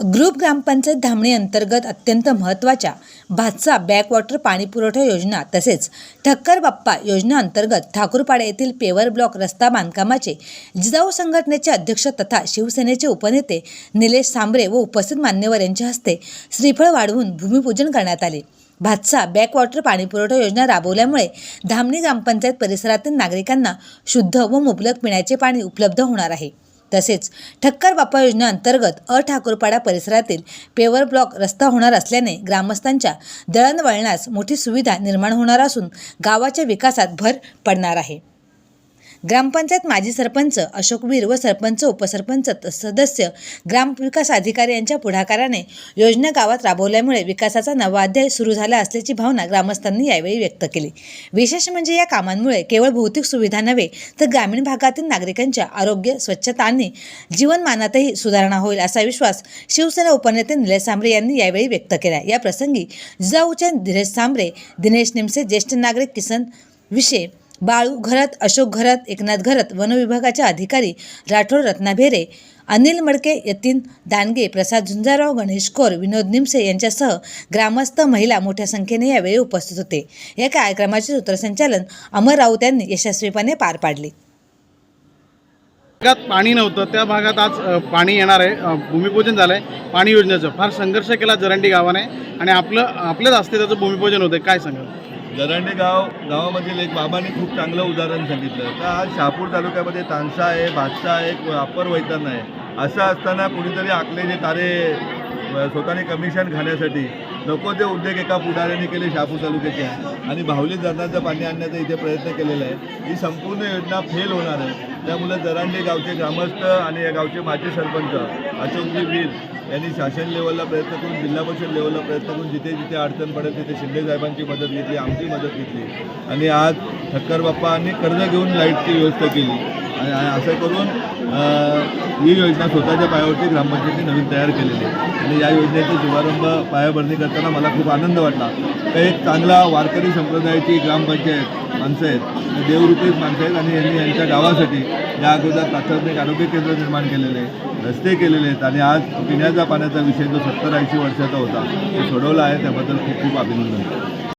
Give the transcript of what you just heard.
Group ग्रामपंचायत धामणी अंतर्गत अत्यंत महत्त्वाच्या भातसा बॅकवॉटर पाणीपुरवठा योजना तसेच ठक्कर बाप्पा योजना अंतर्गत ठाकूरपाडा येथील पेवर ब्लॉक रस्ता बांधकामाचे जिजाऊ संघटनेचे अध्यक्ष तथा शिवसेनेचे उपनेते निलेश सांबरे व उपस्थित मान्यवर यांच्या हस्ते श्रीफळ वाढवून भूमिपूजन करण्यात आले. भातसा बॅकवॉटर पाणीपुरवठा योजना राबवल्यामुळे धामणी ग्रामपंचायत परिसरातील नागरिकांना शुद्ध व मुबलक पिण्याचे पाणी उपलब्ध होणार आहे. तसेच ठक्कर बाप्पा योजनेअंतर्गत अ ठाकूरपाडा परिसरातील पेवर ब्लॉक रस्ता होणार असल्याने ग्रामस्थांच्या दळणवळणास मोठी सुविधा निर्माण होणार असून गावाच्या विकासात भर पडणार आहे. ग्रामपंचायत माजी सरपंच अशोकवीर व सरपंच उपसरपंच त- सदस्य ग्रामविकास अधिकारी यांच्या पुढाकाराने योजना गावात राबवल्यामुळे विकासाचा नवा अध्याय सुरू झाला असल्याची भावना ग्रामस्थांनी यावेळी व्यक्त केली. विशेष म्हणजे या कामांमुळे केवळ भौतिक सुविधा नव्हे तर ग्रामीण भागातील नागरिकांच्या आरोग्य स्वच्छता आणि जीवनमानातही सुधारणा होईल असा विश्वास शिवसेना उपनेते निलेश सांबरे यांनी यावेळी व्यक्त केला. या प्रसंगी जिजाऊचे धीरज सांबरे दिनेश निमसे ज्येष्ठ नागरिक किसन विषय बाळू घरत अशोक घरत एकनाथ घरत वनविभागाच्या अधिकारी राठोड रत्नाभेरे अनिल मडके यतीन दानगे प्रसाद झुंजाराव गणेश कोर विनोद निमसे यांच्यासह ग्रामस्थ महिला मोठ्या संख्येने यावेळी उपस्थित होते. या कार्यक्रमाचे सूत्रसंचालन अमर राऊत यांनी यशस्वीपणे पार पाडले. भागात पाणी नव्हतं. त्या भागात आज पाणी येणार आहे. भूमिपूजन झालं आहे पाणी योजनेचं. फार संघर्ष केला जरंडी गावाने आणि आपलं आपल्याच असते त्याचं भूमिपूजन होतं काय सांगाल? दरांडे गाव गावामधील एक बाबांनी खूप चांगलं उदाहरण सांगितलं. तर आज शहापूर तालुक्यामध्ये तानसा आहे भातसा आहे अप्पर वैतन आहे. असं असताना कुणीतरी आखले जे तारे स्वतःने कमिशन खाण्यासाठी नको ते उद्योग एका पुढाऱ्याने केले शहापूर तालुक्याचे. आणि भावली धरणाचं पाणी आणण्याचा इथे प्रयत्न केलेला आहे. ही संपूर्ण योजना फेल होणार आहे. त्यामुळे जरांडे गावचे ग्रामस्थ आणि या गावचे माजी सरपंच अशोकजी वीर यांनी शासन लेवलला प्रयत्न करून जिल्हा परिषद लेवलला प्रयत्न करून जिथे जिथे अडचण पडेल तिथे शिंदे साहेबांची मदत घेतली आमची मदत घेतली. आणि आज ठक्कर बाप्पांनी कर्ज घेऊन लाईटची व्यवस्था केली. आणि असं करून ही योजना स्वतःच्या पायावरती ग्रामपंचायतीने नवीन तयार केलेली आहे. आणि या योजनेचा शुभारंभ पायाभरणी करताना मला खूप आनंद वाटला. तर एक चांगला वारकरी संप्रदायाची ग्रामपंचायत माणसं आहेत. देवरूपीच माणसं आहेत आणि यांनी यांच्या गावासाठी या अगोदर प्राथमिक आरोग्य केंद्र निर्माण केलेले आहे रस्ते केलेले आहेत आणि आज पिण्याचा पाण्याचा विषय जो सत्तर ऐंशी वर्षाचा होता तो सोडवला आहे. त्याबद्दल खूप खूप अभिनंदन.